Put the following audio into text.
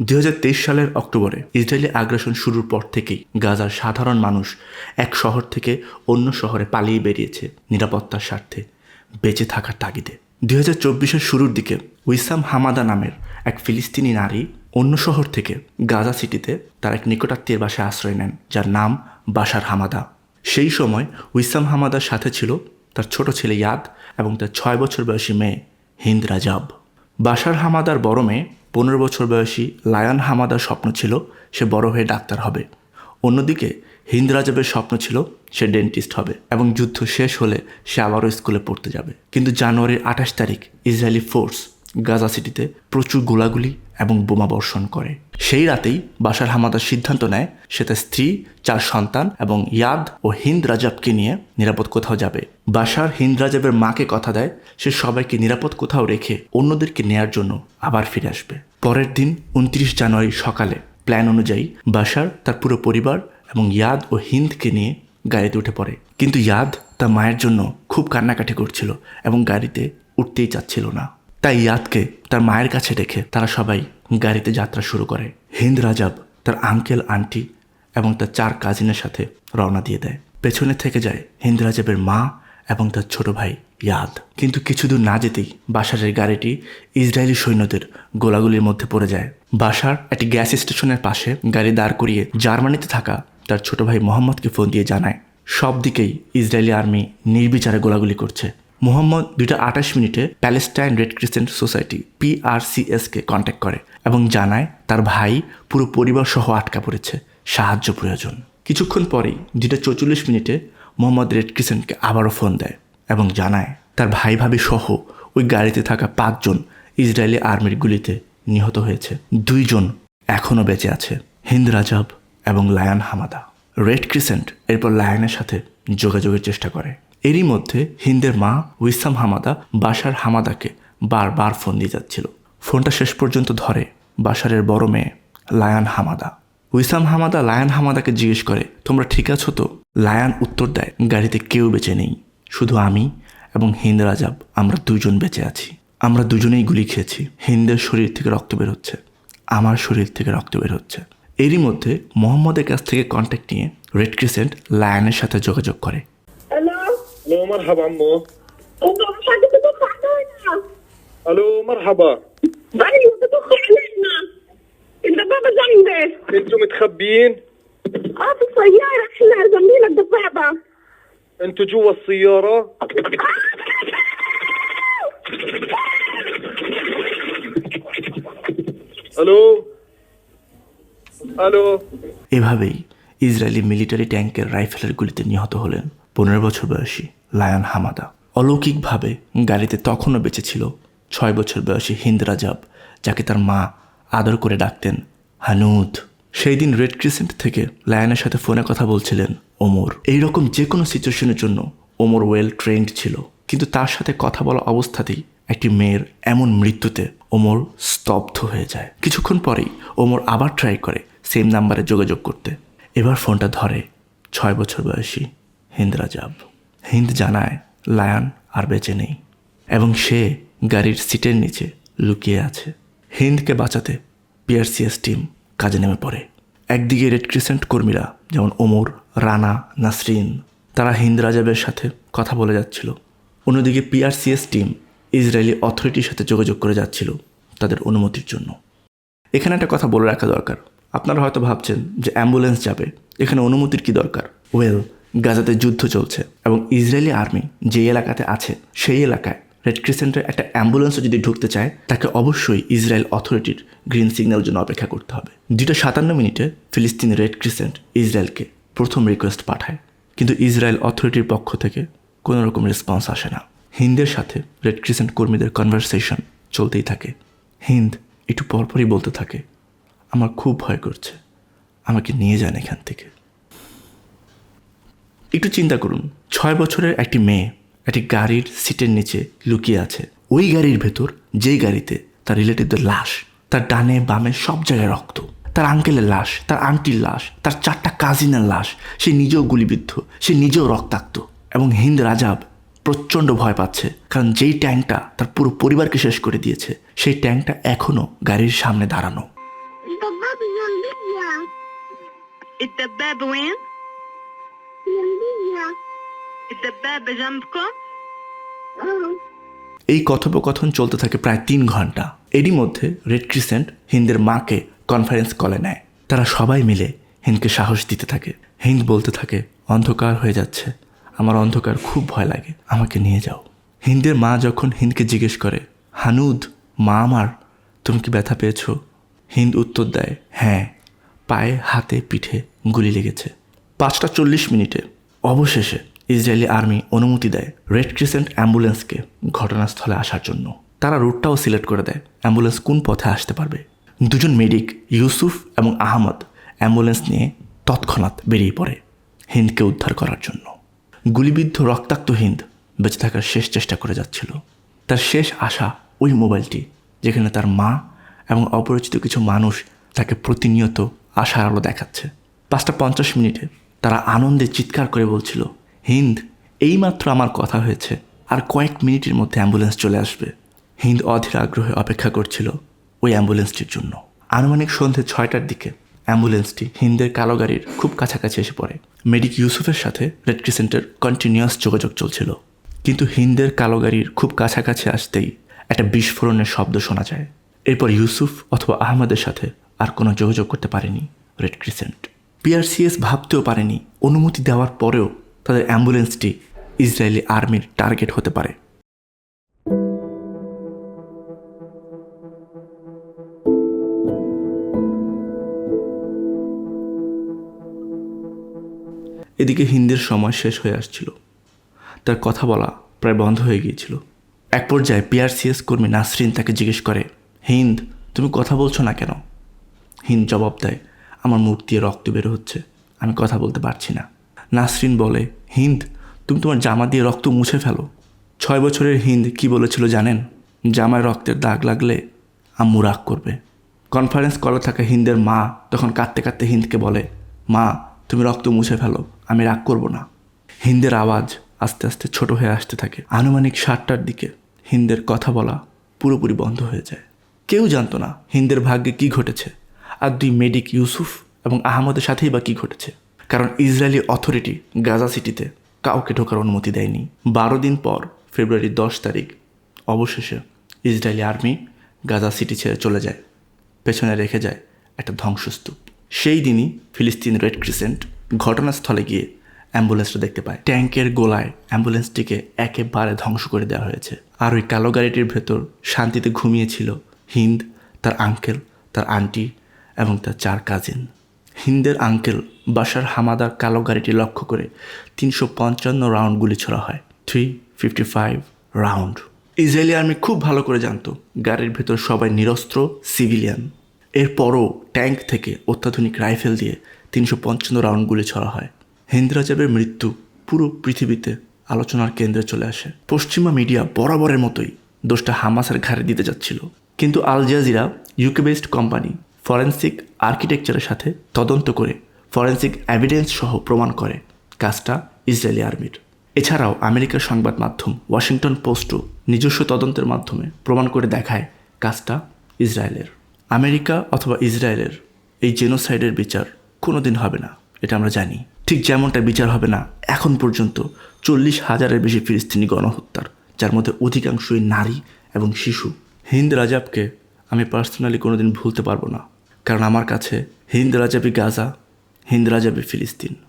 দুই হাজার তেইশ সালের অক্টোবরে ইসরায়েলি আগ্রাসন শুরুর পর থেকেই গাজার সাধারণ মানুষ এক শহর থেকে অন্য শহরে পালিয়ে বেরিয়েছে নিরাপত্তার স্বার্থে, বেঁচে থাকার তাগিদে। দুই হাজার শুরুর দিকে উইসাম হামাদা নামের এক ফিলিস্তিনি নারী অন্য শহর থেকে গাজা সিটিতে তার এক নিকটাত্মীয়ের বাসায় আশ্রয় নেন, যার নাম বাশার হামাদা। সেই সময় উইসাম হামাদার সাথে ছিল তার ছোট ছেলে ইয়াদ এবং তার ছয় বছর বয়সী মেয়ে হিন্দ রাজাব। বাসার হামাদার বড় মেয়ে পনেরো বছর বয়সী লায়ন হামাদার স্বপ্ন ছিল সে বড় হয়ে ডাক্তার হবে। অন্যদিকে হিন্দরাজবের স্বপ্ন ছিল সে ডেন্টিস্ট হবে এবং যুদ্ধ শেষ হলে সে আবারও স্কুলে পড়তে যাবে। কিন্তু জানুয়ারির আঠাশ তারিখ ইসরায়েলি ফোর্স গাজা সিটিতে প্রচুর গোলাগুলি এবং বোমা বর্ষণ করে। সেই রাতেই বাশার হামাদার সিদ্ধান্ত নেয় সে তার স্ত্রী, চার সন্তান এবং ইয়াদ ও হিন্দ রাজাবকে নিয়ে নিরাপদ কোথাও যাবে। বাশার হিন্দ রাজাবের মাকে কথা দেয়, সে সবাইকে নিরাপদ কোথাও রেখে অন্যদেরকে নেয়ার জন্য আবার ফিরে আসবে। পরের দিন উনত্রিশ জানুয়ারি সকালে প্ল্যান অনুযায়ী বাশার তার পুরো পরিবার এবং ইয়াদ ও হিন্দকে নিয়ে গাড়িতে উঠে পড়ে। কিন্তু ইয়াদ তার মায়ের জন্য খুব কান্নাকাটি করছিল এবং গাড়িতে উঠতেই চাচ্ছিল না। তাই ইয়াদকে তার মায়ের কাছে রেখে তারা সবাই গাড়িতে যাত্রা শুরু করে। হিন্দ রাজাব তার আঙ্কেল আন্টি এবং তার চার কাজিনের সাথে রওনা দিয়ে দেয়। পেছনে থেকে যায় হিন্দ রাজাবের মা এবং তার ছোট ভাই ইয়াদ। কিন্তু কিছু দূর না যেতেই বাসারের গাড়িটি ইসরায়েলি সৈন্যদের গোলাগুলির মধ্যে পড়ে যায়। বাসার একটি গ্যাস স্টেশনের পাশে গাড়ি দাঁড় করিয়ে জার্মানিতে থাকা তার ছোট ভাই মোহাম্মদকে ফোন দিয়ে জানায় সব দিকেই ইসরায়েলি আর্মি নির্বিচারে গোলাগুলি করছে। মোহাম্মদ দুইটা আঠাশ মিনিটে প্যালেস্টাইন রেড ক্রিসেন্ট সোসাইটি পিআরসিএসকে কন্ট্যাক্ট করে এবং জানায় তার ভাই পুরো পরিবার সহ আটকা পড়েছে। সাহায্য প্রয়োজন। কিছুক্ষণ পরেই দুইটা চৌচল্লিশ মিনিটে মোহাম্মদ রেড ক্রিসেন্টকে আবারও ফোন দেয় এবং জানায় তার ভাই ভাবি সহ ওই গাড়িতে থাকা পাঁচজন ইসরায়েলি আর্মির গুলিতে নিহত হয়েছে। দুইজন এখনও বেঁচে আছে, হিন্দ রাজাব এবং লায়ন হামাদা। রেড ক্রিসেন্ট এরপর লায়নের সাথে যোগাযোগের চেষ্টা করে। এরই মধ্যে হিন্দের মা উইসাম হামাদা বাশার হামাদাকে বারবার ফোন দিয়ে যাচ্ছিল। ফোনটা শেষ পর্যন্ত ধরে বাশারের বড় মেয়ে লায়ন হামাদা। উইসাম হামাদা লায়ন হামাদাকে জিজ্ঞেস করে, তোমরা ঠিক আছো তো? লায়ন উত্তর দেয়, গাড়িতে কেউ বেঁচে নেই। শুধু আমি এবং হিন্দ রাজাব আমরা দুজন বেঁচে আছি। আমরা দুজনেই গুলি খেয়েছি। হিন্দের শরীর থেকে রক্ত বের হচ্ছে। আমার শরীর থেকে রক্ত বের হচ্ছে। এরই মধ্যে মোহাম্মদের কাছ থেকে কন্ট্যাক্ট নিয়ে রেড ক্রিসেন্ট লায়নের সাথে যোগাযোগ করে। الو الو مرحبا عمو انت مش عايزه تدخل علينا الو مرحبا ايوه تدخل علينا الدبابه جنبي انتوا متخبيين اه في السياره احنا جنبينا الدبابه انتوا جوا السيارة الو الو এভাবেই ইসরায়েলি মিলিটারি ট্যাঙ্কের রাইফেলের গুলিতে নিহত হলেন পনেরো বছর বয়সী লায়ন হামাদা। অলৌকিকভাবে গাড়িতে তখনও বেঁচে ছিল ছয় বছর বয়সী হিন্দ রাজাব, যাকে তার মা আদর করে ডাকতেন হানুদ। সেই দিন রেড ক্রিসেন্ট থেকে লায়নের সাথে ফোনে কথা বলছিলেন ওমর। এইরকম যে কোনো সিচুয়েশনের জন্য ওমর ওয়েল ট্রেন্ড ছিল। কিন্তু তার সাথে কথা বলা অবস্থাতেই একটি মেয়ের এমন মৃত্যুতে ওমর স্তব্ধ হয়ে যায়। কিছুক্ষণ পরেই ওমর আবার ট্রাই করে সেম নাম্বারে যোগাযোগ করতে। এবার ফোনটা ধরে ছয় বছর বয়সী হিন্দ রাজাব। হিন্দ জানায়, লায়ন আর বেঁচে নেই। এবং সে গাড়ির সিটের নিচে লুকিয়ে আছে। হিন্দকে বাঁচাতে পিআরসিএস টিম কাজে নেমে পড়ে। একদিকে রেড ক্রিসেন্ট কর্মীরা, যেমন ওমর, রানা, নাসরিন, তারা হিন্দ রাজাবের সাথে কথা বলে যাচ্ছিল। অন্যদিকে পিআরসিএস টিম ইসরায়েলি অথরিটির সাথে যোগাযোগ করে যাচ্ছিল তাদের অনুমতির জন্য। এখানে একটা কথা বলে রাখা দরকার। আপনারা হয়তো ভাবছেন যে অ্যাম্বুলেন্স যাবে, এখানে অনুমতির কি দরকার? ওয়েল গাজাতে যুদ্ধ চলছে এবং ইসরায়েলি আর্মি যে এলাকাতে আছে, সেই এলাকায় রেড ক্রিসেন্টের একটা অ্যাম্বুলেন্সও যদি ঢুকতে চায়, তাকে অবশ্যই ইসরায়েল অথরিটির গ্রিন সিগন্যাল জন্য অপেক্ষা করতে হবে। দুটো সাতান্ন মিনিটে ফিলিস্তিনি রেড ক্রিসেন্ট ইসরায়েলকে প্রথম রিকোয়েস্ট পাঠায়। কিন্তু ইসরায়েল অথরিটির পক্ষ থেকে কোনো রকম রেসপন্স আসে না। হিন্দের সাথে রেড ক্রিসেন্ট কর্মীদের কনভারসেশন চলতেই থাকে। হিন্দ, একটু পরপরই বলতে থাকে, আমার খুব ভয় করছে, আমাকে নিয়ে যান এখান থেকে। একটু চিন্তা করুন, ছয় বছরের একটি মেয়ে একটি গাড়ির সিটের নিচে লুকিয়ে আছে। ওই গাড়ির ভেতর, যেই গাড়িতে তার রিলেটিভদের লাশ, তার ডানে বামে সব জায়গায় রক্ত, তার আঙ্কেলের লাশ, তার আন্টির লাশ, তার চারটা কাজিনের লাশ, সে নিজেও গুলিবিদ্ধ, সে নিজেও রক্তাক্ত এবং হিন্দ রাজাব প্রচণ্ড ভয় পাচ্ছে, কারণ যেই ট্যাঙ্কটা তার পুরো পরিবারকে শেষ করে দিয়েছে, সেই ট্যাঙ্কটা এখনও গাড়ির সামনে দাঁড়ানো। الضباب جنبية الدبابة وين؟ جنبية الدبابة جنبكم؟ اه এই কথোপকথন চলতে থাকে প্রায় তিন ঘন্টা এরই মধ্যে রেড ক্রিসেন্ট হিন্দের মাকে কনফারেন্স কলে নেয় তারা সবাই মিলে হিন্দকে সাহস দিতে থাকে হিন্দ বলতে থাকে অন্ধকার হয়ে যাচ্ছে আমার অন্ধকার খুব ভয় লাগে আমাকে নিয়ে যাও হিন্দের মা যখন হিন্দকে জিজ্ঞেস করে হানুদ মা আমার তুমি কি ব্যথা পেয়েছো হিন্দ উত্তর দেয় হ্যাঁ পায়ে হাতে পিঠে গুলি লেগেছে পাঁচটা চল্লিশ মিনিটে অবশেষে ইসরায়েলি আর্মি অনুমতি দেয় রেড ক্রিসেন্ট অ্যাম্বুলেন্সকে ঘটনাস্থলে আসার জন্য। তারা রুটটাও সিলেক্ট করে দেয়, অ্যাম্বুলেন্স কোন পথে আসতে পারবে। দুজন মেডিক, ইউসুফ এবং আহমদ, অ্যাম্বুলেন্স নিয়ে তৎক্ষণাৎ বেরিয়ে পড়ে হিন্দকে উদ্ধার করার জন্য। গুলিবিদ্ধ রক্তাক্ত হিন্দ বেঁচে থাকার শেষ চেষ্টা করে যাচ্ছিল। তার শেষ আশা ওই মোবাইলটি, যেখানে তার মা এবং অপরিচিত কিছু মানুষ তাকে প্রতিনিয়ত আশার আলো দেখাচ্ছে। পাঁচটা পঞ্চাশ মিনিটে তারা আনন্দে চিৎকার করে বলছিল, হিন্দ, এইমাত্র আমার কথা হয়েছে। আর কয়েক মিনিটের মধ্যে অ্যাম্বুলেন্স চলে আসবে। হিন্দ অধীর আগ্রহে অপেক্ষা করছিল ওই অ্যাম্বুলেন্সটির জন্য। আনুমানিক সন্ধে ছয়টার দিকে অ্যাম্বুলেন্সটি হিন্দের কালো গাড়ির খুব কাছাকাছি এসে পড়ে। মেডিক ইউসুফের সাথে রেড ক্রিসেন্টের কন্টিনিউয়াস যোগাযোগ চলছিল। কিন্তু হিন্দের কালো গাড়ির খুব কাছাকাছি আসতেই একটা বিস্ফোরণের শব্দ শোনা যায়। এরপর ইউসুফ অথবা আহমদের সাথে আর কোনো যোগাযোগ করতে পারেনি রেড ক্রিসেন্ট পিআরসিএস ভাবতেও পারেনি অনুমতি দেওয়ার পরেও তাদের অ্যাম্বুলেন্সটি ইসরায়েলি আর্মির টার্গেট হতে পারে। এদিকে হিন্দের সময় শেষ হয়ে আসছিল। তার কথা বলা প্রায় বন্ধ হয়ে গিয়েছিল। এক পর্যায়ে পিআরসিএস কর্মী নাসরিন তাকে জিজ্ঞেস করে, হিন্দ, তুমি কথা বলছো না কেন? হিন্দ জবাব দেয় আমার মুখ দিয়ে রক্ত বের হচ্ছে। আমি কথা বলতে পারছি না। নাসরিন বলে, হিন্দ, তুমি তোমার জামা দিয়ে রক্ত মুছে ফেলো। ছয় বছরের হিন্দ কি বলেছিল জানেন? জামায় রক্তের দাগ লাগলে আম্মু রাগ করবে। কনফারেন্স করা থাকা হিন্দের মা তখন কাঁদতে কাঁদতে হিন্দকে বলে, মা, তুমি রক্ত মুছে ফেলো, আমি রাগ করব না। হিন্দের আওয়াজ আস্তে আস্তে ছোট হয়ে আসতে থাকে। আনুমানিক সাতটার দিকে হিন্দের কথা বলা পুরোপুরি বন্ধ হয়ে যায়। কেউ জানতো না হিন্দের ভাগ্যে কি ঘটেছে। আর দুই মেডিক ইউসুফ এবং আহমদের সাথেই বা কী ঘটেছে? কারণ ইসরায়েলি অথরিটি গাজা সিটিতে কাউকে ঢোকার অনুমতি দেয়নি। বারো দিন পর ফেব্রুয়ারি দশ তারিখ, অবশেষে ইসরায়েলি আর্মি গাজা সিটি ছেড়ে চলে যায়। পেছনে রেখে যায় একটা ধ্বংসস্তূপ। সেই দিনই ফিলিস্তিন রেড ক্রিসেন্ট ঘটনাস্থলে গিয়ে অ্যাম্বুলেন্সটা দেখতে পায়। ট্যাঙ্কের গোলায় অ্যাম্বুলেন্সটিকে একেবারে ধ্বংস করে দেওয়া হয়েছে। আর ওই কালো গাড়িটির ভেতর শান্তিতে ঘুমিয়েছিল হিন্দ, তার আঙ্কেল, তার আন্টি এবং তার চার কাজিন হিন্দের আঙ্কেল বাসার হামাদার কালো গাড়িটি লক্ষ্য করে তিনশো পঞ্চান্ন রাউন্ড গুলি ছোড়া হয়। Three fifty five round Israeli army খুব ভালো করে জানতো গাড়ির ভেতর সবাই নিরস্ত্র সিভিলিয়ান এরপরও ট্যাঙ্ক থেকে অত্যাধুনিক রাইফেল দিয়ে তিনশো পঞ্চান্ন রাউন্ড গুলি ছড়া হয়। হিন্দ রাজাবের মৃত্যু পুরো পৃথিবীতে আলোচনার কেন্দ্রে চলে আসে। পশ্চিমা মিডিয়া বরাবরের মতোই দোষটা হামাসের ঘাড়ে দিতে যাচ্ছিল। কিন্তু Al Jazeera UK based company forensic আর্কিটেকচারের সাথে তদন্ত করে ফরেন্সিক এভিডেন্স সহ প্রমাণ করে কাজটা ইসরায়েলি আর্মির। এছাড়াও আমেরিকার সংবাদ মাধ্যম ওয়াশিংটন পোস্টও নিজস্ব তদন্তের মাধ্যমে প্রমাণ করে দেখায় কাজটা ইসরায়েলের। আমেরিকা অথবা ইসরায়েলের এই জেনোসাইডের বিচার কোনো দিন হবে না, এটা আমরা জানি। ঠিক যেমনটা বিচার হবে না, এখন পর্যন্ত চল্লিশ হাজারের বেশি ফিলিস্তিনি গণহত্যার, যার মধ্যে অধিকাংশই নারী এবং শিশু। হিন্দ রাজাবকে আমি পার্সোনালি কোনোদিন ভুলতে পারব না। কারণ আমার কাছে হিন্দ রাজাবি গাজা হিন্দ রাজাবি ফিলিস্তিন।